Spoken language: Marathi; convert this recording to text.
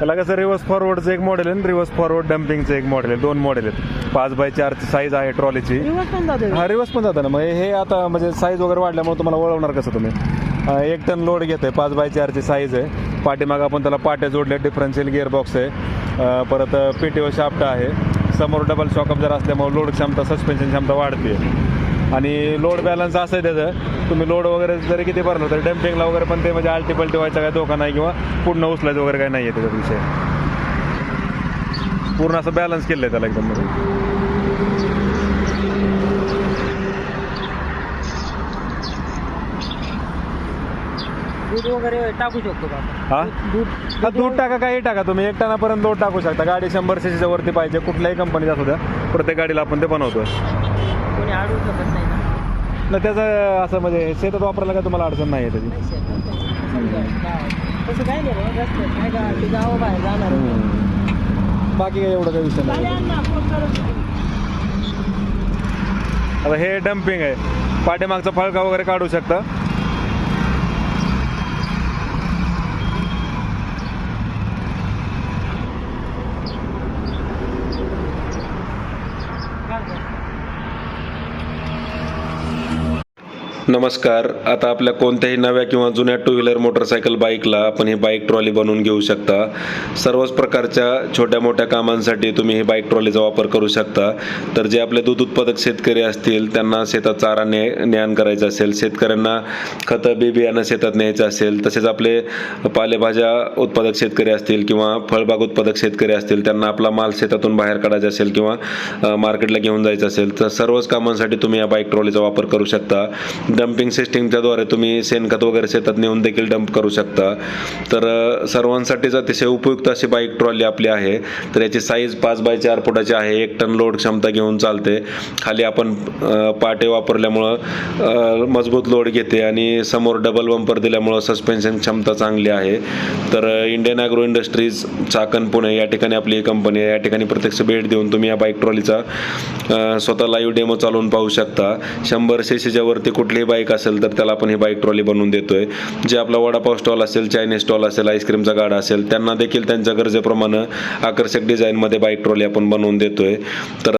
याला कसं रिव्हर्स फॉरवर्डचं एक मॉडेल आहे आणि रिव्हर्स फॉरवर्ड डम्पिंगचं एक मॉडेल आहे. दोन मॉडेल आहेत. पाच बाय चारची साईज आहे ट्रॉलीची दिवस पण जाते हा रिवर्स पण जातं ना. मग हे आता म्हणजे साईज वगैरे वाढल्यामुळे तुम्हाला वळवणार कसं तुम्ही? अं, एक टन लोड घेत आहे पाच बाय चारची साईज आहे. पाठीमागं आपण त्याला पाट्या जोडले. डिफरन्शियल गिअर बॉक्स आहे. अं, परत पेटीवर शाफ्ट आहे. समोर डबल शॉकअप जर असल्यामुळे लोड क्षमता सस्पेन्शन क्षमता वाढते आणि लोड बॅलन्स असं आहे त्याचं. तुम्ही लोड वगैरे जरी किती भरलं तरी डम्पिंगला वगैरे पण ते म्हणजे आलटी पलटी व्हायचा काय धोका नाही किंवा पूर्ण उचलायचं वगैरे काही नाही आहे त्याचा विषय. पूर्ण असं बॅलन्स केलं आहे त्याला एकदम म्हणजे दूध वगैरे टाकू शकतो का? हा? दूध हा दूध टाका काही टाका तुम्ही? एक टनापर्यंत लोड टाकू शकता. गाडी शंभर सीसीच्या वरती पाहिजे. कुठल्याही कंपनीचा असू द्या. प्रत्येक गाडीला आपण ते बनवतो कोणी अडवू शकत नाही ना. ना त्याचं असं म्हणजे शेतात वापरायला काय तुम्हाला अडचण नाही आहे त्याची? नाही शेतात. समजा गावात. तसं काय नाही रे रस्त्यात काय का ते गावाबाहेर जाणार बाकी काही एवढं काही विषय नाही. आता हे डम्पिंग आहे. पाठीमागचा फळका वगैरे काढू शकता. नमस्कार. आता आपल्या कोणत्याही नव्या किंवा जुन्या टू व्हीलर मोटरसायकल बाईकला आपण ही बाईक ट्रॉली बनवून घेऊ शकता. सर्वच प्रकारच्या छोट्या मोठ्या कामांसाठी तुम्ही ही बाईक ट्रॉलीचा वापर करू शकता. तर जे आपले दूध उत्पादक शेतकरी असतील त्यांना शेतात चारा ने ज्ञान करायचं असेल शेतकऱ्यांना खतं बी बियाणं शेतात न्यायचं असेल तसेच आपले पालेभाज्या उत्पादक शेतकरी असतील किंवा फळबाग उत्पादक शेतकरी असतील त्यांना आपला माल शेतातून बाहेर काढायचा असेल किंवा मार्केटला घेऊन जायचं असेल तर सर्वच कामांसाठी तुम्ही या बाईक ट्रॉलीचा वापर करू शकता. डम्पिंग सिस्टीमच्या द्वारे तुम्ही शेणखत वगैरे शेतात नेऊन देखील डंप करू शकता. तर सर्वांसाठीच अतिशय उपयुक्त अशी बाईक ट्रॉली आपली आहे. तर याची साईज पाच बाय चार फुटाची आहे. एक टन लोड क्षमता घेऊन चालते. खाली आपण पाटे वापरल्यामुळं मजबूत लोड घेते आणि समोर डबल बंपर दिल्यामुळं सस्पेन्शन क्षमता चांगली आहे. तर Indian agro industries Chakan Pune या ठिकाणी आपली ही कंपनी आहे. या ठिकाणी प्रत्यक्ष भेट देऊन तुम्ही या बाईक ट्रॉलीचा स्वतः लाईव्ह डेमो चालवून पाहू शकता. शंभर सीसीच्या वरती कुठलीही बाईक असेल तर त्याला आपण ही बाईक ट्रॉली बनवून देतोय. जे आपला वडापाव स्टॉल असेल चायनीज स्टॉल असेल आईस्क्रीमचा गाडा असेल त्यांना देखील त्यांच्या गरजेप्रमाणे आकर्षक डिझाईनमध्ये बाईक ट्रॉली आपण बनवून देतोय. तर